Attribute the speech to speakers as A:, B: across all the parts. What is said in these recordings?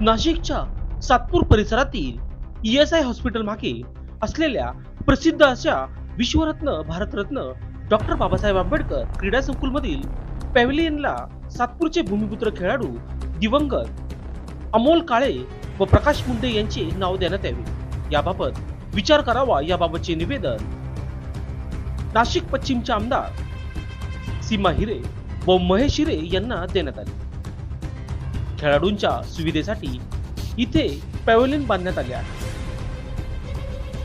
A: नाशिकच्या सातपूर परिसरातील E S I hospital मागे असलेल्या प्रसिद्ध अशा विश्वरत्न भारतरत्न डॉक्टर बाबासाहेब आंबेडकर क्रीडा संकुलमधील पॅव्हिलियनला सातपूरचे भूमिपुत्र खेळाडू दिवंगत अमोल काळे व प्रकाश मुंडे यांचे नाव देण्यात यावे. याबाबत विचार करावा याबाबतचे निवेदन नाशिक पश्चिमचे आमदार सीमा हिरे व महेश हिरे यांना देण्यात आले. खेळाडूंच्या सुविधेसाठी इथे पॅव्हलियन बांधण्यात आले आहे.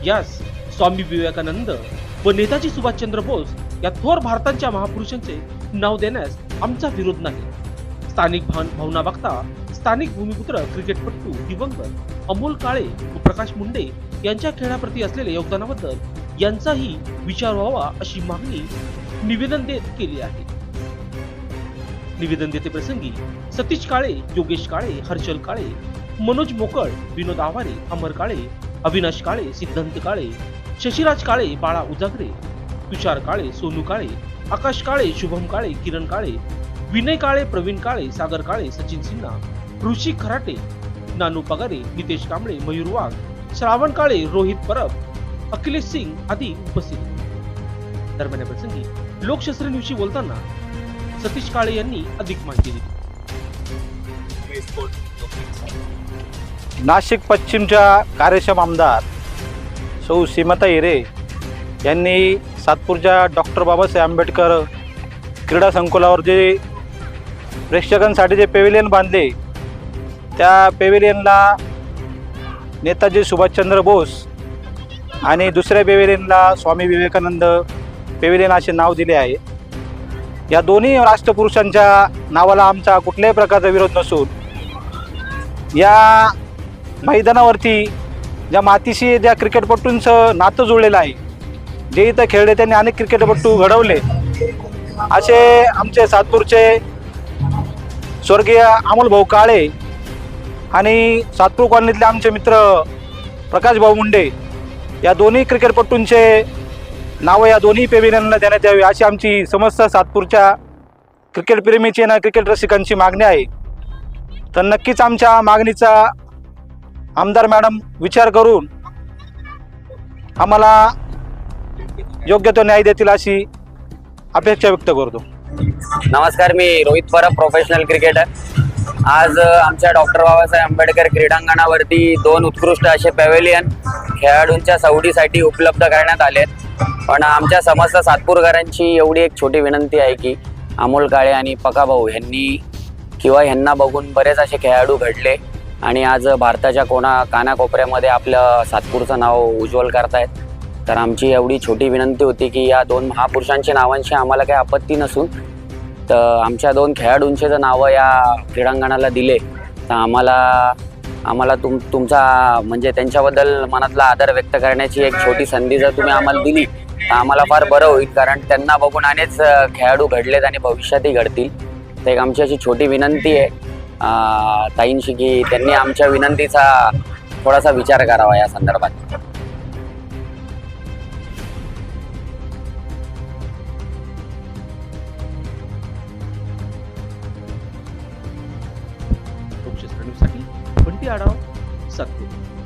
A: यास स्वामी विवेकानंद व नेताजी सुभाषचंद्र बोस या थोर भारताच्या महापुरुषांचे नाव देण्यास आमचा विरोध नाही. स्थानिक भावना बघता स्थानिक भूमिपुत्र क्रिकेटपटू दिवंगत अमोल काळे व प्रकाश मुंडे यांच्या खेळाप्रती असलेल्या योगदानाबद्दल यांचाही विचार व्हावा अशी मागणी निवेदन देत केली आहे. निवेदन देते प्रसंगी सतीश काळे योगेश काळे हर्षल काळे मनोज मोकळ विनोद आव्हारे अमर काळे अविनाश काळे सिद्धांत काळे शशिराज काळे बाळा उजागरे तुषार काळे सोनू काळे आकाश काळे शुभम काळे किरण काळे विनय काळे प्रवीण काळे सागर काळे सचिन सिन्हा ऋषी खराटे नानू पगारे नितेश कांबळे मयूर वाघ श्रावण काळे रोहित परब अखिलेश सिंग आदी उपस्थित. दरम्यान प्रसंगी प्रसंगी दिवशी बोलताना सतीश काळे यांनी अधिक माहिती दिली.
B: नाशिक पश्चिमच्या कार्यक्षम आमदार सौ सीमता हिरे यांनी सातपूरच्या डॉक्टर बाबासाहेब आंबेडकर क्रीडा संकुलावर जे प्रेक्षकांसाठी जे पेविलियन बांधले त्या पेविलियनला नेताजी सुभाषचंद्र बोस आणि दुसऱ्या पेविलियनला स्वामी विवेकानंद पेविलियन असे नाव दिले आहे. या दोन्ही राष्ट्रपुरुषांच्या नावाला आमचा कुठल्याही प्रकारचा विरोध नसून या मैदानावरती ज्या मातीशी ज्या क्रिकेटपटूंचं नातं जुळलेलं आहे जे इथं खेळले त्यांनी अनेक क्रिकेटपटू घडवले असे आमचे सातपूरचे स्वर्गीय अमोलभाऊ काळे आणि सातपूर कॉलनीतले आमचे मित्र प्रकाशभाऊ मुंडे या दोन्ही क्रिकेटपटूंचे नावं या दोन्ही पेव्हिलियनला देण्यात यावी अशी आमची समस्त सातपूरच्या क्रिकेटप्रेमीची आणि क्रिकेट रसिकांची मागणी आहे. तर नक्कीच आमच्या मागणीचा आमदार मॅडम विचार करून आम्हाला योग्य तो न्याय देतील अशी अपेक्षा व्यक्त करतो.
C: नमस्कार मी रोहित परब प्रोफेशनल क्रिकेटर आज आमच्या डॉक्टर बाबासाहेब आंबेडकर क्रीडांगणावरती दोन उत्कृष्ट असे पॅव्हेलियन खेळाडूंच्या सवडीसाठी उपलब्ध करण्यात आले आहेत पण आमच्या समस्त सातपूरकरांची एवढी एक छोटी विनंती आहे की अमोल काळे आणि पकाभाऊ यांनी किंवा ह्यांना बघून बरेच असे खेळाडू घडले आणि आज भारताच्या कोणा कानाकोपऱ्यामध्ये आपलं सातपूरचं नाव उज्ज्वल करतायत. तर आमची एवढी छोटी विनंती होती की या दोन महापुरुषांच्या नावांशी आम्हाला काही आपत्ती नसून तर आमच्या दोन खेळाडूंचे जर नावं या क्रीडांगणाला दिले तर आम्हाला आम्हाला तुम तुमचा म्हणजे त्यांच्याबद्दल मनातला आदर व्यक्त करण्याची एक छोटी संधी जर तुम्ही आम्हाला दिली तर आम्हाला फार बरं होईल. कारण त्यांना बघून अनेक खेळाडू घडलेत आणि भविष्यातही घडतील. तर एक आमची अशी छोटी विनंती आहे. ताईंशी की त्यांनी आमच्या विनंतीचा थोडासा विचार करावा या संदर्भात.
A: लोकशास्त्रांसाठी बंटी आढाव